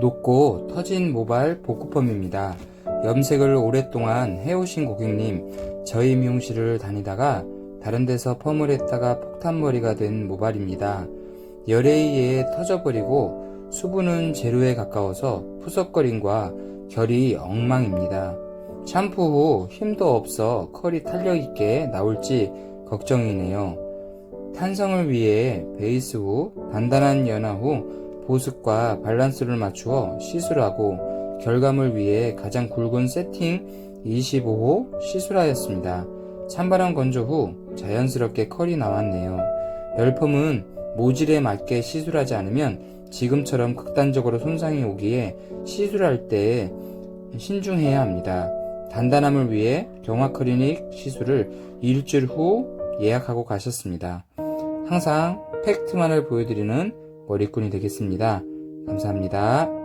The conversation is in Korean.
녹고 터진 모발 복구펌입니다. 염색을 오랫동안 해오신 고객님, 저희 미용실을 다니다가 다른 데서 펌을 했다가 폭탄머리가 된 모발입니다. 열에 의해 터져버리고 수분은 제로에 가까워서 푸석거림과 결이 엉망입니다. 샴푸 후 힘도 없어 컬이 탄력있게 나올지 걱정이네요. 탄성을 위해 베이스 후 단단한 연화 후 보습과 밸런스를 맞추어 시술하고 결감을 위해 가장 굵은 세팅 25호 시술하였습니다. 찬바람 건조 후 자연스럽게 컬이 나왔네요. 열펌은 모질에 맞게 시술하지 않으면 지금처럼 극단적으로 손상이 오기에 시술할 때 신중해야 합니다. 단단함을 위해 경화 클리닉 시술을 일주일 후 예약하고 가셨습니다. 항상 팩트만을 보여드리는 머리꾼이 되겠습니다. 감사합니다.